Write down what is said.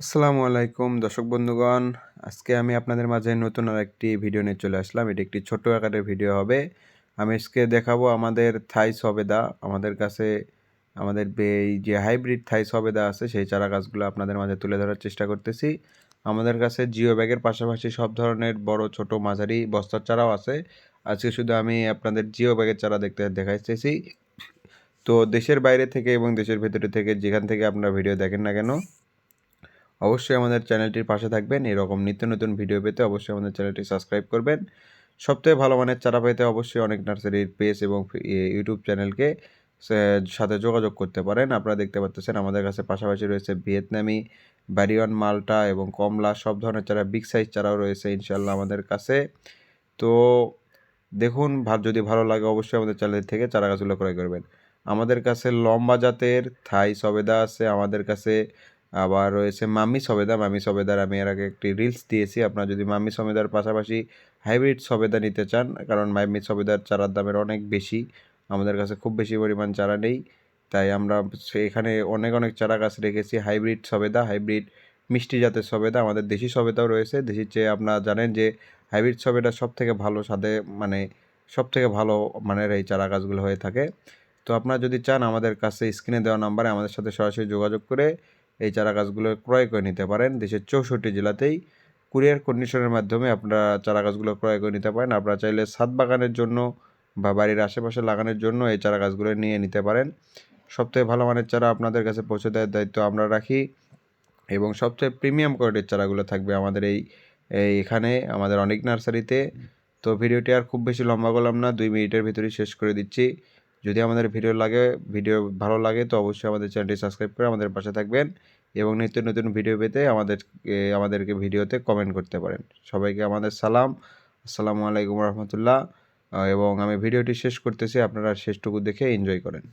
আসসালামু আলাইকুম, দর্শক বন্ধুগণ। আজকে আমি আপনাদের মাঝে নতুন আর একটি ভিডিও নিয়ে চলে আসলাম। এটি একটি ছোট আকারের ভিডিও হবে। আমি আজকে দেখাবো আমাদের থাই সবেদা। আমাদের কাছে, আমাদের এই যে হাইব্রিড থাই সবেদা আছে, সেই চারা গাছগুলো আপনাদের মাঝে তুলে ধরার চেষ্টা করতেছি। আমাদের কাছে জিও ব্যাগের পাশাপাশি সব ধরনের বড়, ছোট মাঝারি বস্তার চারাও আছে। আজকে শুধু আমি আপনাদের জিও ব্যাগের চারা দেখতে দেখাইতেছি। তো দেশের বাইরে থেকে এবং দেশের ভেতরে থেকে যেখান থেকে আপনারা ভিডিও দেখেন না কেন অবশ্যই আমাদের চ্যানেলটির পাশে থাকবেন। এরকম নিত্য নতুন ভিডিও পেতে অবশ্যই আমাদের চ্যানেলটি সাবস্ক্রাইব করবেন। সবথেকে ভালো মানের চারা পেতে অবশ্যই অনেক নার্সারির পেজ এবং ইউটিউব চ্যানেলকে সাথে যোগাযোগ করতে পারেন। আপনারা দেখতে পাচ্ছেন আমাদের কাছে পাশাপাশি রয়েছে ভিয়েতনামি ব্যারিওয়ান মালটা এবং কমলা, সব ধরনের চারা বিগ সাইজ চারাও রয়েছে ইনশাল্লাহ আমাদের কাছে। তো দেখুন যদি ভালো লাগে অবশ্যই আমাদের চ্যানেল থেকে চারা গাছগুলো ক্রয় করবেন। আমাদের কাছে লম্বা জাতের থাই সবেদা আছে, আমাদের কাছে আবার রয়েছে মাম্মি সবেদা। মাম্মি সবেদার আমি এর আগে একটি রিলস দিয়েছি। আপনারা যদি মাম্মি সবেদার পাশাপাশি হাইব্রিড সবেদা নিতে চান, কারণ মাম্মি সবেদার চারার দামের অনেক বেশি, আমাদের কাছে খুব বেশি পরিমাণ চারা নেই, তাই আমরা এখানে অনেক অনেক চারা গাছ রেখেছি। হাইব্রিড সবেদা হাইব্রিড মিষ্টি জাতের সবেদা, আমাদের দেশি সবেদাও রয়েছে। দেশির চেয়ে আপনারা জানেন যে হাইব্রিড সবেদা সব থেকে ভালো স্বাদে মানে সব থেকে ভালো মানের এই চারা গাছগুলো হয়ে থাকে। তো আপনারা যদি চান আমাদের কাছে স্ক্রিনে দেওয়া নাম্বারে আমাদের সাথে সরাসরি যোগাযোগ করে এই চারা গাছগুলো ক্রয় করে নিতে পারেন। দেশের চৌষট্টি জেলাতেই কুরিয়ার কন্ডিশনের মাধ্যমে আপনারা চারা গাছগুলো ক্রয় করে নিতে পারেন। আপনারা চাইলে ছাদ বাগানের জন্য বা বাড়ির আশেপাশে লাগানোর জন্য এই চারা গাছগুলো নিয়ে নিতে পারেন। সবথেকে ভালো মানের চারা আপনাদের কাছে পৌঁছে দেওয়ার দায়িত্ব আমরা রাখি এবং সবচেয়ে প্রিমিয়াম কোয়ালিটির চারাগুলো থাকবে আমাদের এই এই এখানে, আমাদের অনেক নার্সারিতে। তো ভিডিওটি আর খুব বেশি লম্বা করলাম না, দুই মিনিটের ভিতরেই শেষ করে দিচ্ছি। যদি আমাদের ভিডিও লাগে, ভিডিও ভালো লাগে, তো অবশ্যই আমাদের চ্যানেলটি সাবস্ক্রাইব করে আমাদের পাশে থাকবেন এবং নিত্য নতুন ভিডিও পেতে আমাদের আমাদেরকে ভিডিওতে কমেন্ট করতে পারেন। সবাইকে আমাদের সালাম। আসসালামু আলাইকুম রহমতুল্লাহ। এবং আমি ভিডিওটি শেষ করতেছি, আপনারা শেষটুকু দেখে এনজয় করেন।